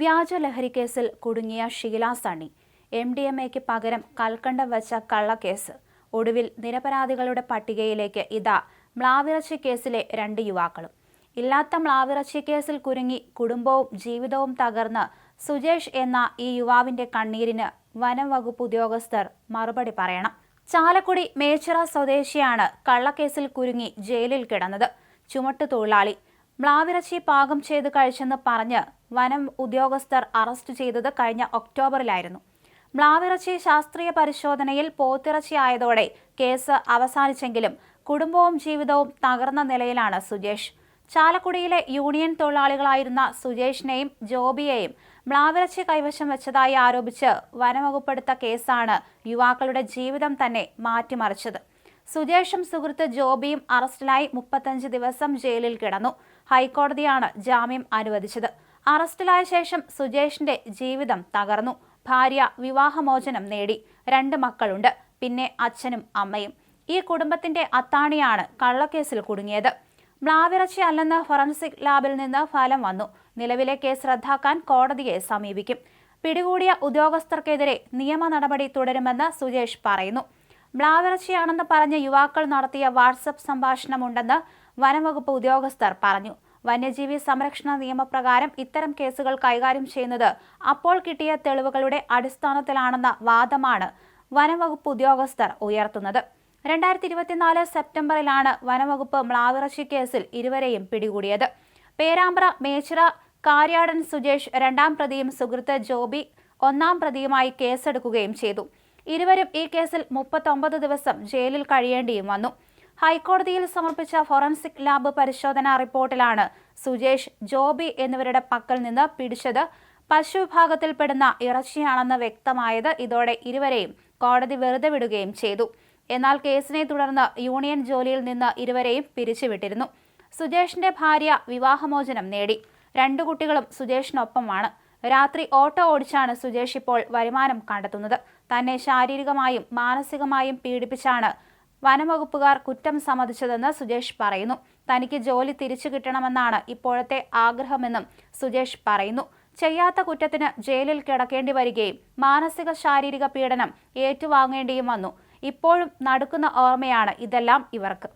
വ്യാജ ലഹരി കേസിൽ കുടുങ്ങിയ Sheela Sunny. M D M എക്ക് പകരം കൽക്കണ്ടം വച്ച കള്ളക്കേസ്. ഒടുവിൽ നിരപരാധികളുടെ പട്ടികയിലേക്ക് ഇതാ മ്ലാവിറച്ചി കേസിലെ രണ്ട് യുവാക്കളും. ഇല്ലാത്ത മ്ലാവിറച്ചി കേസിൽ കുരുങ്ങി കുടുംബവും ജീവിതവും തകർന്ന് സുജേഷ് എന്ന ഈ യുവാവിന്റെ കണ്ണീരിന് വനം വകുപ്പ് ഉദ്യോഗസ്ഥർ മറുപടി പറയണം. ചാലക്കുടി മേച്ചിറ സ്വദേശിയാണ് കള്ളക്കേസിൽ കുരുങ്ങി ജയിലിൽ കിടന്നത്. ചുമട്ടുതൊഴിലാളി മ്ലാവിറച്ചി പാകം ചെയ്ത് കഴിച്ചെന്ന് പറഞ്ഞ് വനം ഉദ്യോഗസ്ഥർ അറസ്റ്റ് ചെയ്തത് കഴിഞ്ഞ ഒക്ടോബറിലായിരുന്നു. മ്ലാവിറച്ചി ശാസ്ത്രീയ പരിശോധനയിൽ പോത്തിറച്ചി ആയതോടെ കേസ് അവസാനിച്ചെങ്കിലും കുടുംബവും ജീവിതവും തകർന്ന നിലയിലാണ് സുജേഷ്. ചാലക്കുടിയിലെ യൂണിയൻ തൊഴിലാളികളായിരുന്ന സുജേഷിനെയും ജോബിയെയും മ്ലാവിറച്ചി കൈവശം വെച്ചതായി ആരോപിച്ച് വനംവകുപ്പെടുത്ത കേസാണ് യുവാക്കളുടെ ജീവിതം തന്നെ മാറ്റിമറിച്ചത്. സുജേഷും സുഹൃത്ത് ജോബിയും അറസ്റ്റിലായി മുപ്പത്തഞ്ച് ദിവസം ജയിലിൽ കിടന്നു. ഹൈക്കോടതിയാണ് ജാമ്യം അനുവദിച്ചത്. അറസ്റ്റിലായ ശേഷം സുജേഷിന്റെ ജീവിതം തകർന്നു. ഭാര്യ വിവാഹമോചനം നേടി. രണ്ട് മക്കളുണ്ട്. പിന്നെ അച്ഛനും അമ്മയും. ഈ കുടുംബത്തിന്റെ അത്താണിയാണ് കള്ളക്കേസിൽ കുടുങ്ങിയത്. മ്ലാവിറച്ചി അല്ലെന്ന് ഫോറൻസിക് ലാബിൽ നിന്ന് ഫലം വന്നു. നിലവിലെ കേസ് റദ്ദാക്കാൻ കോടതിയെ സമീപിക്കും. പിടികൂടിയ ഉദ്യോഗസ്ഥർക്കെതിരെ നിയമ നടപടി തുടരുമെന്ന് സുജേഷ് പറയുന്നു. മ്ലാവിറച്ചിയാണെന്ന് പറഞ്ഞ് യുവാക്കൾ നടത്തിയ വാട്സപ്പ് സംഭാഷണമുണ്ടെന്ന് വനംവകുപ്പ് ഉദ്യോഗസ്ഥർ പറഞ്ഞു. വന്യജീവി സംരക്ഷണ നിയമപ്രകാരം ഇത്തരം കേസുകൾ കൈകാര്യം ചെയ്യുന്നത് അപ്പോൾ കിട്ടിയ തെളിവുകളുടെ അടിസ്ഥാനത്തിലാണെന്ന വാദമാണ് വനംവകുപ്പ് ഉദ്യോഗസ്ഥർ ഉയർത്തുന്നത്. രണ്ടായിരത്തി ഇരുപത്തിനാല് സെപ്റ്റംബറിലാണ് വനംവകുപ്പ് മ്ലാവിറച്ചി കേസിൽ ഇരുവരെയും പിടികൂടിയത്. പേരാമ്പ്ര മേച്ചിറ കാര്യാടൻ സുജേഷ് രണ്ടാം പ്രതിയും സുഹൃത്ത് ജോബി ഒന്നാം പ്രതിയുമായി കേസെടുക്കുകയും ചെയ്തു. ഇരുവരും ഈ കേസിൽ മുപ്പത്തൊമ്പത് ദിവസം ജയിലിൽ കഴിയേണ്ടിയും വന്നു. ഹൈക്കോടതിയിൽ സമർപ്പിച്ച ഫോറൻസിക് ലാബ് പരിശോധനാ റിപ്പോർട്ടിലാണ് സുജേഷ് ജോബി എന്നിവരുടെ പക്കൽ നിന്ന് പിടിച്ചത്. പശു വിഭാഗത്തിൽപ്പെടുന്ന ഇറച്ചിയാണെന്ന് വ്യക്തമായത് ഇതോടെ ഇരുവരെയും കോടതി വെറുതെ വിടുകയും ചെയ്തു. എന്നാൽ കേസിനെ തുടർന്ന് യൂണിയൻ ജോലിയിൽ നിന്ന് ഇരുവരെയും പിരിച്ചുവിട്ടിരുന്നു. സുജേഷിന്റെ ഭാര്യ വിവാഹമോചനം നേടി. രണ്ടു കുട്ടികളും സുജേഷിനൊപ്പമാണ്. രാത്രി ഓട്ടോ ഓടിച്ചാണ് സുജേഷ് ഇപ്പോൾ വരുമാനം കണ്ടെത്തുന്നത്. തന്നെ ശാരീരികമായും മാനസികമായും പീഡിപ്പിച്ചാണ് വനംവകുപ്പുകാർ കുറ്റം സമ്മതിച്ചതെന്ന് സുജേഷ് പറയുന്നു. തനിക്ക് ജോലി തിരിച്ചു കിട്ടണമെന്നാണ് ഇപ്പോഴത്തെ ആഗ്രഹമെന്നും സുജേഷ് പറയുന്നു. ചെയ്യാത്ത കുറ്റത്തിന് ജയിലിൽ കിടക്കേണ്ടി വരികയും മാനസിക ശാരീരിക പീഡനം ഏറ്റുവാങ്ങേണ്ടിയും വന്നു. ഇപ്പോഴും നടക്കുന്ന ഓർമ്മയാണ് ഇതെല്ലാം ഇവർക്ക്.